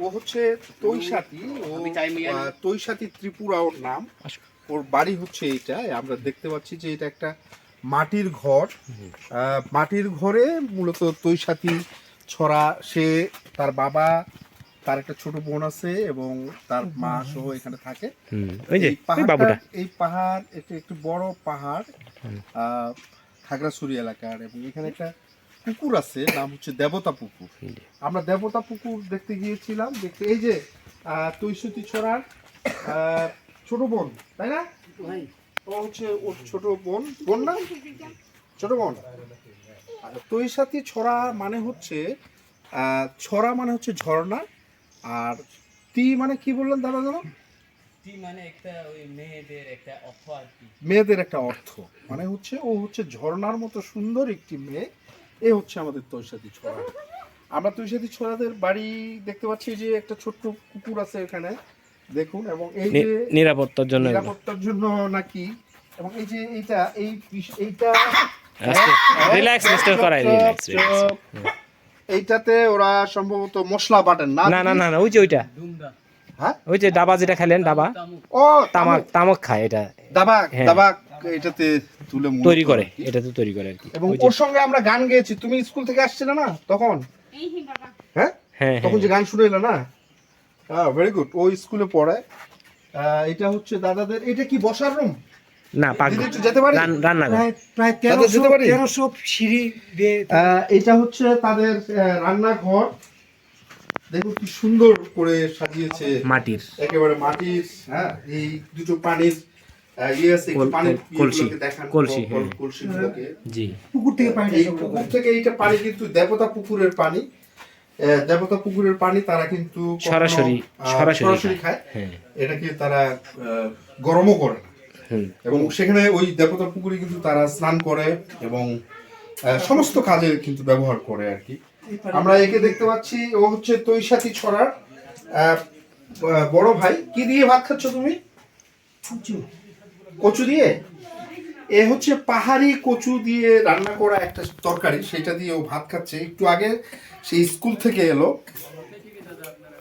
ও হচ্ছে তৈশাতি ও তৈশাতি ত্রিপুরা ওর নাম ওর বাড়ি হচ্ছে এইটা আমরা দেখতে পাচ্ছি যে এটা একটা মাটির ঘর। আহ, মাটির ঘরে মূলত তৈশাতি ছড়া সে তার বাবা তার একটা ছোট বোন আছে এবং তার মা সহ এখানে থাকে। হুম। ওই যে এই পাহাড় একটু একটু বড় পাহাড় আহ, খাগড়াছড়ি এলাকার এবং এখানে একটা পুকুর আছে নাম হচ্ছে দেবতা পুকুর। আমরা দেবতা পুকুর দেখতে গিয়েছিলাম দেখতে এই যে তৈশতি ছড়ার ছোট বোন তাই না? ও হচ্ছে ওর ছোট বোন। বোন না? ছোট বোন। আর তৈশাতি ছড়া মানে হচ্ছে আহ, ছড়া মানে হচ্ছে ঝর্ণা আর তি মানে কি বললেন দাদা জানো টি মানে একটা ওই মেয়েদের একটা অর্থ মেয়েদের একটা অর্থ। মানে হচ্ছে ও হচ্ছে ঝর্ণার মতো সুন্দর একটি মেয়ে। এ হচ্ছে আমাদের তৈশাতি ছড়া। আমরা তৈশাতি ছড়াদের বাড়ি দেখতে পাচ্ছি যে একটা ছোট্ট কুকুর আছে এখানে দেখুন এবং এই যে নিরাপত্তার জন্য নিরাপত্তার জন্য নাকি এবং এই যে এইটা এই এইটা রিল্যাক্স মিস্টার করাই রিল্যাক্স এইটাতে ওরা সম্ভবত মশলা বাটেন না না না না ওই যে ওইটা। হ্যাঁ? ওই যে ডাবা যেটা খেলেন ডাবা? তামুক। ও তামাক তামাক খায় এটা। দাবাক হ্যাঁ। দাবাক। এটাতে তুলে তৈরি করে। আর কি। এটা তৈরি করে আর কি। এবং ওর সঙ্গে আমরা গান গেয়েছি। তুমি স্কুল থেকে আসছিলে না? তখন? হ্যাঁ? হ্যাঁ তখন হ্যাঁ। যে গান শুনে এলো না? হ্যাঁ ভেরি গুড ও স্কুলে পড়ে। আহ, এটা হচ্ছে দাদাদের এটা কি বসার রুম না যেতে পারি? প্রায়? তেরোশো সিঁড়ি এটা হচ্ছে তাদের রান্নাঘর। দেখুন কি সুন্দর করে সাজিয়েছে। মাটির। একেবারে মাটির হ্যাঁ এই দুটো পানির কলসি, কলসি, কল-। কলসিগুলোকে জি। পুকুর থেকে পানি পুকুর থেকে এইটা পানি কিন্তু দেবতা পুকুরের পানি। দেবতা পুকুরের পানি তারা কিন্তু সরাসরি সরাসরি খায়। হ্যাঁ। এটাকে তারা গরমও করে না। এবং সেখানে ওই দেবতা পুকুরে কিন্তু তারা স্নান করে এবং আহ, সমস্ত কাজে কিন্তু ব্যবহার করে আর কি। আমরা একে দেখতে পাচ্ছি ও হচ্ছে তৈশাতি ছড়ার বড় ভাই। কি দিয়ে ভাত খাচ্ছ তুমি? কচু দিয়ে? এ হচ্ছে পাহাড়ি কচু দিয়ে রান্না করা একটা তরকারি সেটা দিয়ে ও ভাত খাচ্ছে। একটু আগে সেই স্কুল থেকে এলো।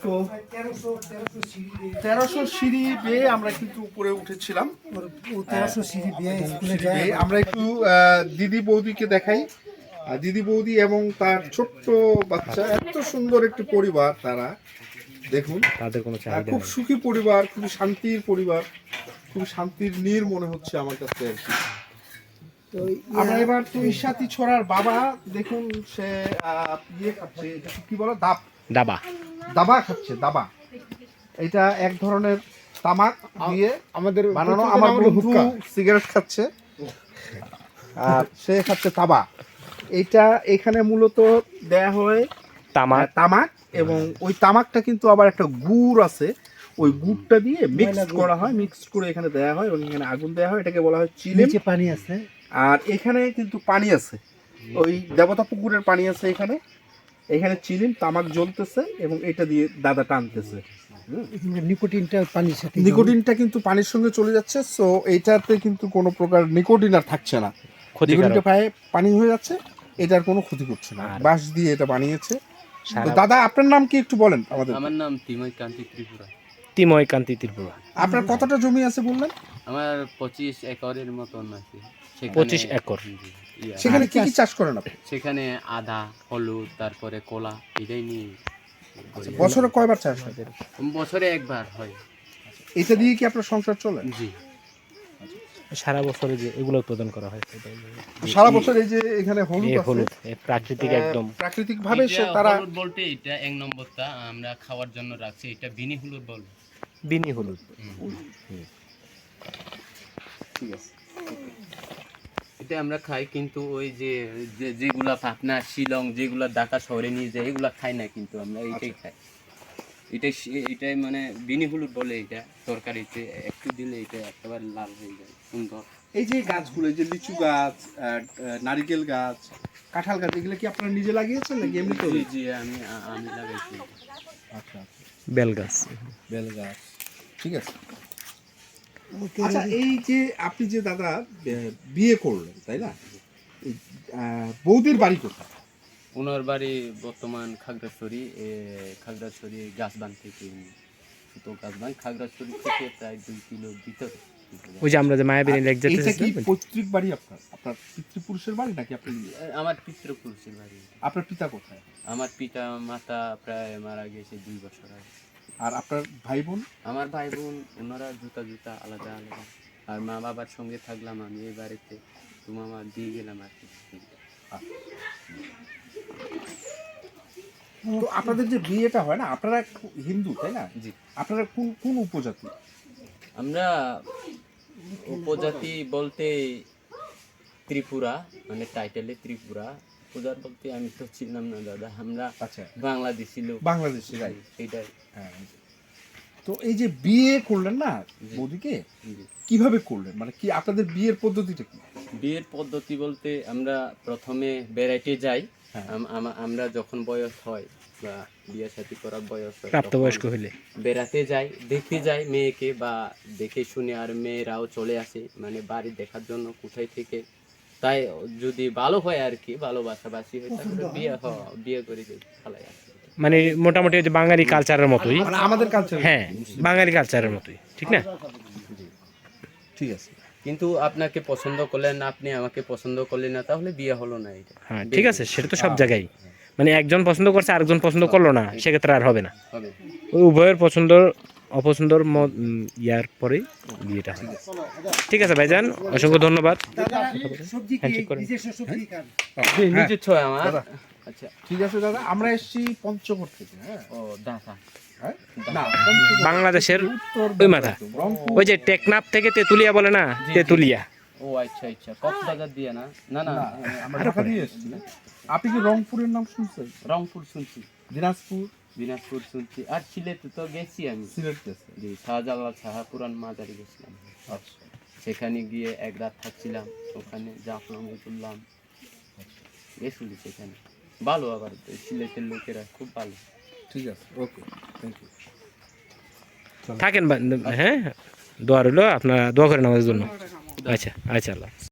তো তেরোশো সিঁড়ি বেয়ে আমরা কিন্তু উপরে উঠেছিলাম। ও তেরোশো সিঁড়ি বেয়ে। আমরা। একটু আহ, দিদি বৌদিকে দেখাই। দিদি বৌদি এবং তার ছোট্ট বাচ্চা এত সুন্দর একটি পরিবার তারা। দেখুন তাদের কোনো খুব সুখী পরিবার খুবই শান্তির পরিবার। খুব শান্তির নীর মনে হচ্ছে আমার কাছে আর কি। তো আমরা এবার তৈশাতি ছড়ার বাবা দেখুন সে ইয়ে খাচ্ছে কি বলো? দাব। ডাবা দাবা খাচ্ছে দাবা। এটা এক ধরনের তামাক দিয়ে আমাদের বানানো আমার বন্ধু সিগারেট খাচ্ছে। আর সে খাচ্ছে তাবা। এটা এখানে মূলত দেয়া হয় তামাক। তামাক এবং ওই তামাকটা কিন্তু আবার একটা গুড় আছে। ওই গুড়টা দিয়ে মিক্স করা হয় মিক্স করে এখানে দেয়া হয় এবং এখানে আগুন দেওয়া হয় এটাকে বলা হয় চিলিম। নিচে পানি আছে। আর এখানে কিন্তু পানি আছে। ওই দেবতা পুকুরের পানি আছে এখানে। এখানে চিলিম তামাক জ্বলতেছে এবং এটা দিয়ে দাদা টানতেছে। নিকোটিনটা পানির সাথে নিকোটিনটা কিন্তু পানির সঙ্গে চলে যাচ্ছে সো এইটাতে কিন্তু কোনো প্রকার নিকোটিন আর থাকছে না। নিকোটিনটা পায়ে পানি হয়ে যাচ্ছে এটার কোনো ক্ষতি করছে না। বাঁশ দিয়ে এটা বানিয়েছে। দাদা আপনার নাম কি একটু বলেন আমাদের। আমার নাম তিময় কান্তি ত্রিপুরা। তিময় কান্তি ত্রিপুরা। আপনার কতটা জমি আছে বললেন? আমার পঁচিশ একরের মতন আছে। সেখানে- 25 একর। জি, ইয়া। সেখানে কি কি চাষ করেন আপনি? সেখানে আদা হলুদ তারপরে কলা এটাই নিয়ে করি। বছরে কয়বার চাষ হয়? বছরে একবার হয়। এটা দিয়ে কি আপনার সংসার চলে? জি। সারা বছরে যে এগুলো উৎপাদন করা হয় সেটাই। সারা বছর এই যে এখানে হলুদ এই আছে? হলুদ প্রাকৃতিক একদম। প্রাকৃতিক ভাবে সে এটা তারা হলুদ বলতে এটা এক নম্বরটা আমরা খাওয়ার জন্য রাখছি এটা বিনি হলুদ বল। বিনি হলুদ। ঠিক আছে। এটা আমরা খাই কিন্তু ওই যে যেগুলা পাটনা শিলং যেগুলা ঢাকা শহরে নিয়ে যায় এগুলা খাই না কিন্তু আমরা এটাই খাই। এটাই এটাই মানে বিনি হলুদ বলে এটা তরকারিতে একটু দিলে এটা একেবারে লাল হয়ে যায় সুন্দর। এই যে গাছগুলো যে লিচু গাছ নারিকেল গাছ কাঁঠাল গাছ এগুলো কি আপনারা নিজে লাগিয়েছেন নাকি এমনি তো জি জি আমি আমি লাগাইছি। আচ্ছা। বেল গাছ ঠিক আছে। আচ্ছা এই যে আপনি যে দাদা বিয়ে করলেন তাই না? বৌদির বাড়ি কোথায়? ওনার বাড়ি বর্তমান খাগড়াছড়ি খাগড়াছড়ি গাছবান থেকে সুতো গাছবান। খাগড়াছড়ি থেকে প্রায় দুই কিলো ভিতরে। ওই যে আমরা যে মায়াবীর লেক যেতে এইটা কি পৈতৃক বাড়ি আপনার? আপনার পিতৃপুরুষের বাড়ি নাকি আপনি আমার পিতৃপুরুষের বাড়ি। আপনার পিতা কোথায়? আমার পিতা মাতা প্রায় মারা গেছে দুই বছর আগে। আর আপনার ভাই বোন আমার ভাই বোন ওনারা জুতা জুতা আলাদা আলাদা। আর মা বাবার সঙ্গে থাকলাম আমি এই বাড়িতে। তো মামা দিয়ে গেলাম আর কি। তো আপনাদের যে বিয়েটা হয় না আপনারা হিন্দু তাই না? জি। আপনারা কোন কোন উপজাতি? আমরা উপজাতি বলতে ত্রিপুরা মানে টাইটেলে ত্রিপুরা। পূজার বলতে আমি তো ছিলাম না দাদা। আমরা আচ্ছা। বাংলাদেশি লোক। বাংলাদেশি রাইট সেইটাই হ্যাঁ। তো এই যে বিয়ে করলেন না। বৌদিকে। কীভাবে করলেন? মানে কি আপনাদের বিয়ের পদ্ধতিটা কি? বিয়ের পদ্ধতি বলতে আমরা প্রথমে বেড়াইতে যাই। হ্যাঁ। আম- আম- আমরা যখন বয়স হয় বা বিয়ে সাথী করার বয়স হয় প্রাপ্তবয়স্ক হইলে। বেড়াতে যাই দেখতে যাই মেয়েকে বা দেখে শুনে আর মেয়েরাও চলে আসে মানে বাড়ি দেখার জন্য কোথায় থেকে। তাই যদি ভালো হয় আর কি ভালোবাসাবাসি হয় তারপরে বিয়ে হ বিয়ে করে দিই ফালাই আসে। মানে মোটামুটি যে বাঙালি কালচারের মতোই। মানে আমাদের কালচার হ্যাঁ বাঙালি কালচারের মতোই। ঠিক না? ঠিক আছে। কিন্তু আপনাকে পছন্দ করলেন না আপনি আমাকে পছন্দ করলেন না তাহলে বিয়ে হলো না এটা। হ্যাঁ ঠিক আছে সেটা তো সব জায়গায়। মানে একজন পছন্দ করছে আরেকজন পছন্দ করল না সেক্ষেত্রে আর হবে না। ওই উভয়ের পছন্দ অপছন্দর মত ইয়ার পরেই বিয়েটা হয়। ঠিক আছে ভাইজান অসংখ্য ধন্যবাদ। হ্যাঁ, নিজে ছয় আমার। দাদা। আচ্ছা। ঠিক আছে দাদা আমরা এসেছি পঞ্চগড় থেকে হ্যাঁ। ও ঢাকা হ্যাঁ? না পঞ্চগড়। বাংলাদেশের ওই মাথা। ওই যে টেকনাফ থেকে তেতুলিয়া বলে না। তেতুলিয়া। ও আচ্ছা আচ্ছা। কক্সবাজার দিয়ে না? না না না, আমরা ঢাকা দিয়ে এসেছি আপনি কি রংপুরের নাম শুনছেন? রংপুর শুনছি। দিনাজপুর? দিনাজপুর শুনছি। আর সিলেট তো গেছি আমি। সিলেট গেছে জি শাহজালাল শাহাপুরান মাজারে গেছিলাম। আচ্ছা। সেখানে গিয়ে এক রাত থাকছিলাম। ওখানে জাফলং তুললাম গেছিলি সেখানে? ভালো আবার সিলেটের লোকেরা খুব ভালো। ঠিক আছে ওকে থ্যাংক ইউ থাকেন হ্যাঁ দোয়া রইল আপনারা দোয়া করেন আমাদের জন্য। আচ্ছা আচ্ছা আল্লাহ